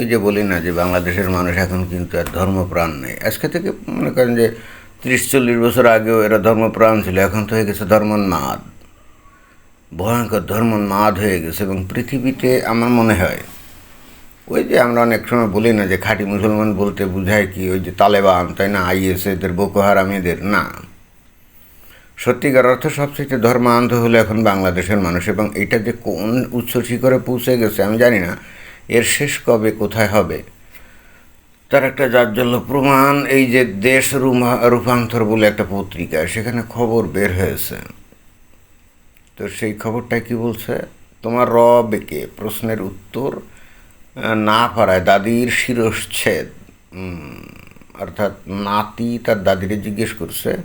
ওই যে বলি না যে বাংলাদেশের মানুষ এখন কিন্তু আর ধর্মপ্রাণ নেই। আজকে থেকে মনে করেন যে তিরিশ চল্লিশ বছর আগেও এরা ধর্মপ্রাণ ছিল, এখন তো হয়ে গেছে ধর্মোন্মাদ। ভয়ঙ্কর ধর্মোন্মাদ হয়ে গেছে এবং পৃথিবীতে আমার মনে হয়, ওই যে আমরা অনেক সময় বলি না যে খাঁটি মুসলমান বলতে বোঝায় কি ওই যে তালেবান, তাই না? আইএস, এদের বোকো না। সত্যিকার অর্থ সবচেয়ে ধর্মান্ধ হলো এখন বাংলাদেশের মানুষ এবং এটা যে কোন উচ্চ শিখরে পৌঁছে গেছে আমি জানি না। এর শেষ কবে, কোথায় হবে? তার একটা যার জন্য প্রমাণ, এই যে দেশ রুমা- রূপান্তর বলে একটা পত্রিকা, সেখানে খবর বের হয়েছে। তো সেই খবরটা কি বলছে? তোমার র বেকে প্রশ্নের উত্তর না পারায় দাদির শিরশ্ছেদ। অর্থাৎ নাতি তার দাদিরে জিজ্ঞেস করছে,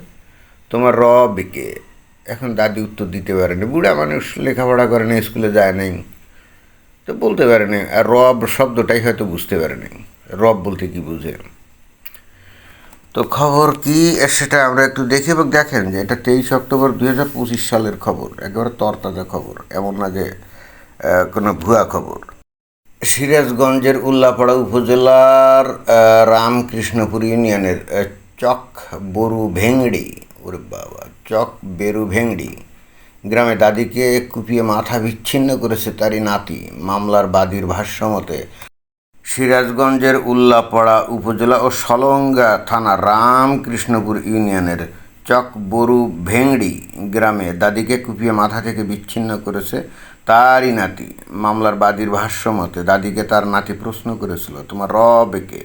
তোমার র বেকে এখন দাদি উত্তর দিতে পারেনি। বুড়া মানুষ লেখাপড়া করে না, স্কুলে যায় নাই। তো বলতে পারে পারেনি। আর রব শব্দটাই হয়তো বুঝতে পারে পারেনি। রব বলতে কি বুঝে? তো খবর কি? সেটা আমরা একটু দেখি এবং দেখেন যে এটা তেইশ অক্টোবর দুই হাজার পঁচিশ সালের খবর, একেবারে তরতাজা খবর, এমন না যে কোনো ভুয়া খবর। সিরাজগঞ্জের উল্লাপাড়া উপজেলার রামকৃষ্ণপুর ইউনিয়নের চক বরু ভেংড়ি ওরে বাবা, চক বেরু ভেংড়ি গ্রামে দাদিকে কুপিয়ে মাথা বিচ্ছিন্ন করেছে তারই নাতি। মামলার বাদীর ভাষ্যমতে, সিরাজগঞ্জের উল্লাপাড়া উপজেলা ও সলঙ্গা থানা রামকৃষ্ণপুর ইউনিয়নের চক বরু ভেংড়ি গ্রামে দাদিকে কুপিয়ে মাথা থেকে বিচ্ছিন্ন করেছে তারই নাতি। মামলার বাদীর ভাষ্যমতে, দাদিকে তার নাতি প্রশ্ন করেছিল, তোমার রবেকে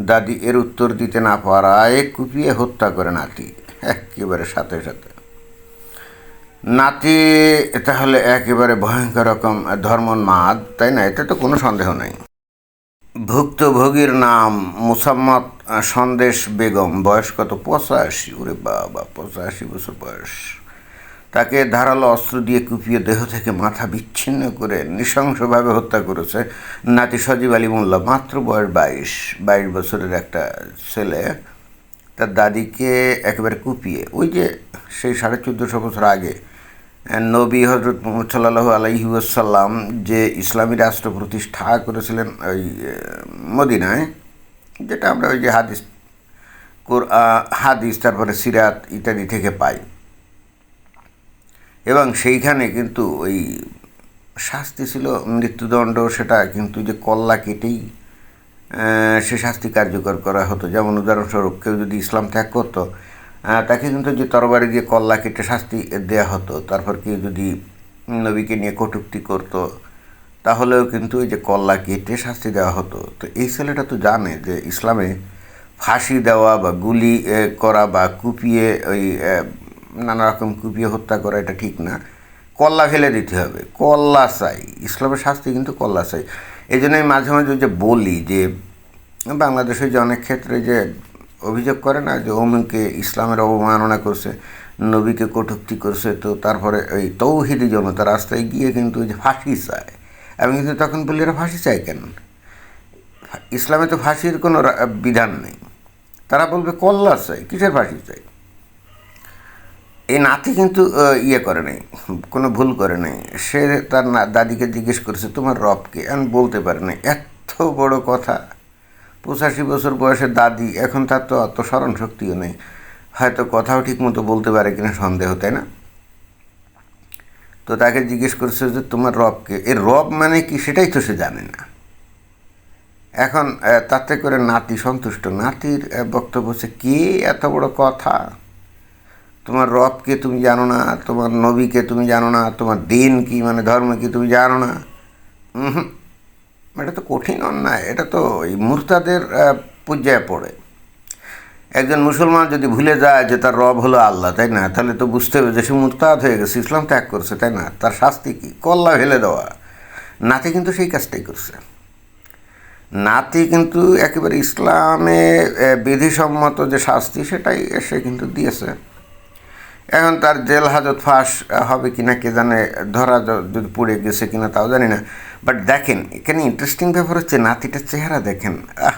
দাদি এর উত্তর দিতে না পারায় কুপিয়ে হত্যা করে নাতি। একেবারে সাথে সাথে। নাতি তাহলে একেবারে ভয়ঙ্কর রকম ধর্মোন্মাদ, তাই না? এতে তো কোনো সন্দেহ নেই। ভুক্তভোগীর নাম মুসাম্মদ সন্দেশ বেগম, বয়স কত? পঁচাশি। ওরে বাবা, পঁচাশি বছর বয়স। তাকে ধারালো অস্ত্র দিয়ে কুপিয়ে দেহ থেকে মাথা বিচ্ছিন্ন করে নৃশংসভাবে হত্যা করেছে নাতি সজীব আলী মোল্লা, মাত্র বয়স বাইশ বাইশ বছরের একটা ছেলে। তার দাদিকে একেবারে কুপিয়ে, ওই যে সেই সাড়ে চোদ্দোশো বছর আগে নবী হজরত মোহাম্মদ সাল্লাহ আলহিউসাল্লাম যে ইসলামী রাষ্ট্র প্রতিষ্ঠা করেছিলেন ওই মদিনায়, যেটা আমরা ওই যে হাদিস হাদিস, তারপরে সিরাত ইত্যাদি থেকে পাই। এবং সেইখানে কিন্তু ওই শাস্তি ছিল, মৃত্যুদণ্ড, সেটা কিন্তু যে কল্লা কেটেই সে শাস্তি কার্যকর করা হতো। যেমন উদাহরণস্বরূপ কেউ যদি ইসলাম ত্যাগ করতো তাকে কিন্তু যে তরবারি দিয়ে কল্লা কেটে শাস্তি দেয়া হতো, তারপর কেউ যদি নবীকে নিয়ে কটূক্তি করতো, তাহলেও কিন্তু ওই যে কল্লা কেটে শাস্তি দেওয়া হতো। তো এই ছেলেটা তো জানে যে ইসলামে ফাঁসি দেওয়া বা গুলি করা বা কুপিয়ে ওই নানা রকম কুপিয়ে হত্যা করা এটা ঠিক না। কল্লা ফেলে দিতে হবে, কল্লা চাই। ইসলামের শাস্তি কিন্তু কল্লা চাই। এই জন্য আমি মাঝে মাঝে যে বলি যে, বাংলাদেশে যে অনেক ক্ষেত্রে যে অভিযোগ করে না যে অমুকে ইসলামের অবমাননা করছে, নবীকে কটূক্তি করছে, তো তারপরে ওই তৌহিদি জনতা রাস্তায় গিয়ে কিন্তু যে ফাঁসি চায়। আমি কিন্তু তখন বলি, এরা ফাঁসি চায় কেন? ইসলামে তো ফাঁসির কোনো বিধান নেই। তারা বলবে, কল্লা চাই কিসের ফাঁসি চাই এই নাতি কিন্তু ইয়ে করে নাই, কোনো ভুল করে নাই। সে তার দাদিকে জিজ্ঞেস করেছে, তোমার রবকে আমি বলতে পারে নাই। এত বড় কথা। পঁচাশি বছর বয়সের দাদি, এখন তার তো অত স্মরণ শক্তিও নেই। হয়তো কথাও ঠিক মতো বলতে পারে কিনা সন্দেহ, তাই না? তো তাকে জিজ্ঞেস করছে যে, তোমার রবকে এর রব মানে কি সেটাই তো সে জানে না। এখন তাতে করে নাতি সন্তুষ্ট। নাতির বক্তব্য হচ্ছে, কে এত বড় কথা? তোমার রবকে তুমি জানো না? তোমার নবীকে তুমি জানো না? তোমার দিন কি মানে ধর্ম কি তুমি জানো না? এটা তো কঠিন অন্যায়, এটা তো এই মুরতাদের পর্যায়ে পড়ে। একজন মুসলমান যদি ভুলে যায় যে তার রব হলো আল্লাহ, তাই না? তাহলে তো বুঝতে হবে যে সে মুরতাদ হয়ে গেছে, ইসলাম ত্যাগ করছে, তাই না? তার শাস্তি কি? কল্লা ফেলে দেওয়া। নাতি কিন্তু সেই কাজটাই করছে। নাতি কিন্তু একেবারে ইসলামে বিধিসম্মত যে শাস্তি, সেটাই সে কিন্তু দিয়েছে। এখন তার জেল হাজত ফাঁস হবে কি না কে জানে, ধরা যদি পড়ে গেছে কিনা তাও জানি না। বাট দেখেন, এখানে ইন্টারেস্টিং ব্যাপার হচ্ছে, নাতিটার চেহারা দেখেন, আহ!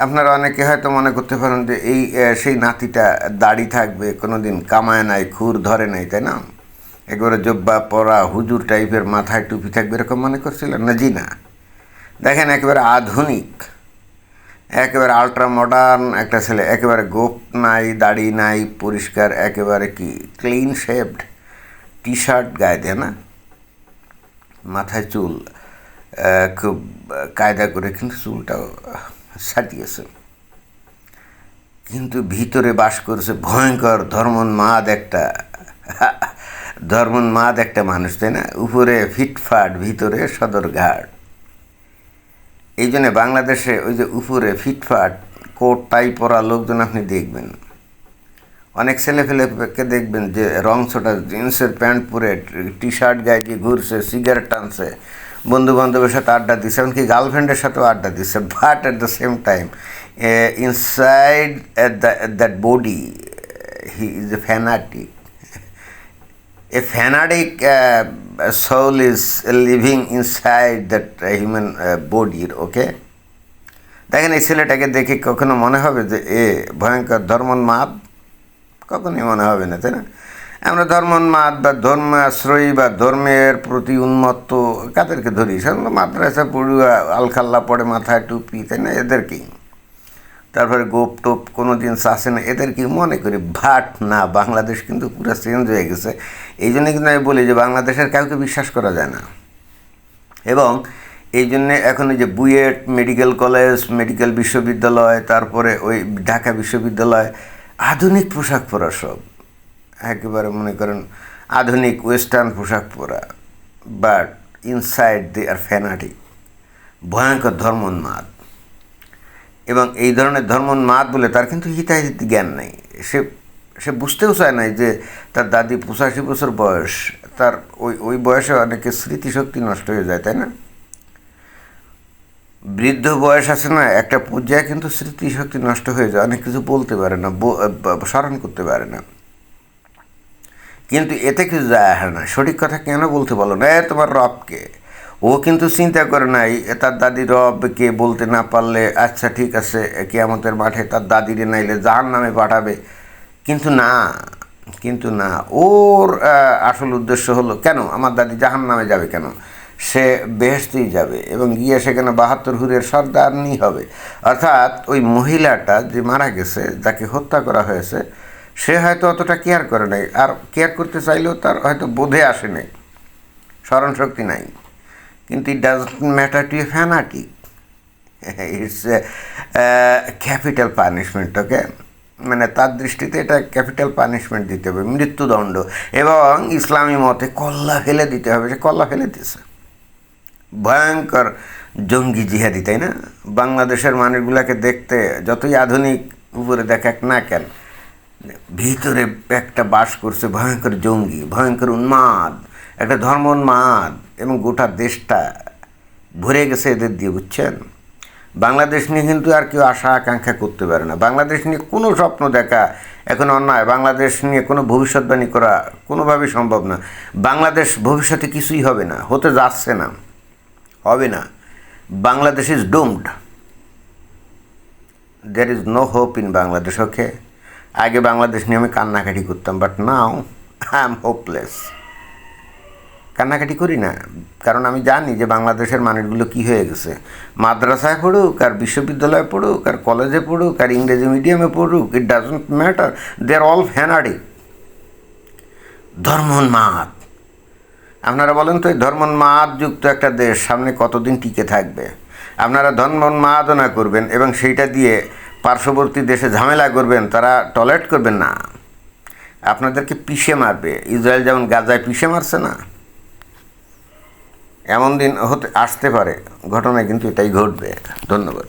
আপনারা অনেকে হয়তো মনে করতে পারেন যে এই সেই নাতিটা দাড়ি থাকবে কোনো দিন কামায় নাই, খুর ধরে নাই, তাই না? একবারে জব্বা পরা, হুজুর টাইপের মাথায় টুপি থাকবে, এরকম মনে করছিলেন? না, জি না। দেখেন একেবারে আধুনিক। একেবারে আলট্রা মডার্ন একটা ছেলে, একেবারে গোপ নাই, দাড়ি নাই, পরিষ্কার, একেবারে কি ক্লিন শেভড টি শার্ট গায়ে দেয় না? মাথায় চুল খুব কায়দা করে কিন্তু চুলটাও সাজিয়েছে। কিন্তু ভিতরে বাস করেছে ভয়ঙ্কর ধর্মোন্মাদ একটা ধর্মোন্মাদ একটা মানুষ, তাই না? উপরে ফিটফাট, ভিতরে সদরঘাট। এই জন্য বাংলাদেশে ওই যে উপরে ফিটফাট, কোট, টাই পরা লোকজন আপনি দেখবেন। অনেক ছেলে ফেলেকে দেখবেন যে রং ছোটা, জিন্সের প্যান্ট পরে টি শার্ট গায়ে দিয়ে ঘুরছে, সিগারেট টানছে বন্ধু বান্ধবের সাথে আড্ডা দিচ্ছে, এমনকি গার্লফ্রেন্ডের সাথেও আড্ডা দিচ্ছে but at the same time inside that body he is a fanatic a fanatic uh, soul is living inside that human uh, body okay? দেখেন এই ছেলেটাকে দেখে কখনো মনে হবে যে এ ভয়ঙ্কর ধর্মোন্মাদ? কখনোই মনে হবে না তাই না? আমরা ধর্মোন্মাদ বা ধর্মাশ্রয়ী বা ধর্মের প্রতি উন্মত্ত কাদেরকে ধরি? সেগুলো মাদ্রাসা পড়ুয়া আলখাল্লা পড়ে মাথায় টুপি তাই না? এদেরকেই। তারপরে গোপ টোপ কোনো দিন আসে না। এদেরকে মনে করি? ভাট না, বাংলাদেশ কিন্তু পুরো চেঞ্জ হয়ে গেছে। এই জন্যে কিন্তু আমি বলি যে বাংলাদেশের কাউকে বিশ্বাস করা যায় না। এবং এই জন্যে এখন যে বুয়েট মেডিকেল কলেজ, মেডিকেল বিশ্ববিদ্যালয়, তারপরে ওই ঢাকা বিশ্ববিদ্যালয়, আধুনিক পোশাক পরা সব। একেবারে মনে করেন আধুনিক ওয়েস্টার্ন পোশাক পরা। But inside they are fanatic ভয়ঙ্কর ধর্মোন্মাদ। এবং এই ধরনের ধর্মোন্মাদ বলে তার কিন্তু হিতাহিত জ্ঞান নেই। সে সে বুঝতেও চায় নাই যে তার দাদি পঁচাশি বছর বয়স, তার ওই ওই বয়সে অনেকের স্মৃতিশক্তি নষ্ট হয়ে যায়, তাই না? বৃদ্ধ বয়স আছে না, একটা পর্যায়ে কিন্তু স্মৃতিশক্তি নষ্ট হয়ে যায়, অনেক কিছু বলতে পারে না স্মরণ করতে পারে না। কিন্তু এতে কিছু যায় আসে না। সঠিক কথা কেন বলতে বলো না? তোমার রবকে। ও কিন্তু চিন্তা করে নাই তার দাদি রবকে বলতে না পারলে আচ্ছা ঠিক আছে কেয়ামতের মাঠে তার দাদিরে নাইলে যার নামে পাঠাবে। কিন্তু না কিন্তু না, ওর আসল উদ্দেশ্য হলো কেন? আমার দাদি জাহান নামে যাবে কেন? সে বেহেস্তেই যাবে এবং গিয়ে সেখানে বাহাত্তর হুরের সর্দারনি হবে। অর্থাৎ ওই মহিলাটা যে মারা গেছে, যাকে হত্যা করা হয়েছে, সে হয়তো অতটা কেয়ার করে নাই। আর কেয়ার করতে চাইলেও তার হয়তো বোধে আসে নাই স্মরণ শক্তি নাই। কিন্তু it does matter to a fanatic it's capital punishment okay মানে তার দৃষ্টিতে এটা ক্যাপিটাল পানিশমেন্ট দিতে হবে, মৃত্যুদণ্ড। এবং ইসলামী মতে কল্লা ফেলে দিতে হবে, সে কল্লা ফেলে দিয়েছে। ভয়ঙ্কর জঙ্গি জিহাদি, তাই না? বাংলাদেশের মানুষগুলোকে দেখতে যতই আধুনিক, উপরে দেখাক না কেন, ভিতরে একটা বাস করছে, ভয়ঙ্কর জঙ্গি, ভয়ঙ্কর উন্মাদ, একটা ধর্ম উন্মাদ এবং গোটা দেশটা ভরে গেছে এদের দিয়ে, বুঝছেন? বাংলাদেশ নিয়ে কিন্তু আর কেউ আশা আকাঙ্ক্ষা করতে পারে না। বাংলাদেশ নিয়ে কোনো স্বপ্ন দেখা এখন অন্যায়। বাংলাদেশ নিয়ে কোনো ভবিষ্যৎবাণী করা কোনোভাবেই সম্ভব না। বাংলাদেশ ভবিষ্যতে কিছুই হবে না, হতে যাচ্ছে না, হবে না। Bangladesh is doomed there is no hope in Bangladesh okay আগে বাংলাদেশ নিয়ে আমি কান্নাকাটি করতাম but now I am hopeless কান্নাকাটি করি না। কারণ আমি জানি যে বাংলাদেশের মানুষগুলো কি হয়ে গেছে। মাদ্রাসায় পড়ুক, আর বিশ্ববিদ্যালয়ে পড়ুক, আর কলেজে পড়ুক, আর ইংরেজি মিডিয়ামে পড়ুক it doesn't matter they are all fanatic ধর্মোন্মাদ আপনারা বলেন তো, এই ধর্মোন্মাদ যুক্ত একটা দেশ সামনে কতদিন টিকে থাকবে? আপনারা ধর্মোন্মাদনা করবেন এবং সেইটা দিয়ে পার্শ্ববর্তী দেশে ঝামেলা করবেন, তারা টয়লেট করবেন না। আপনাদেরকে পিষে মারবে। ইসরায়েল যেমন গাজায় পিষে মারছে না। এমন দিন হতে আসতে পারে ঘটনায় কিন্তু এটাই ঘটবে। ধন্যবাদ।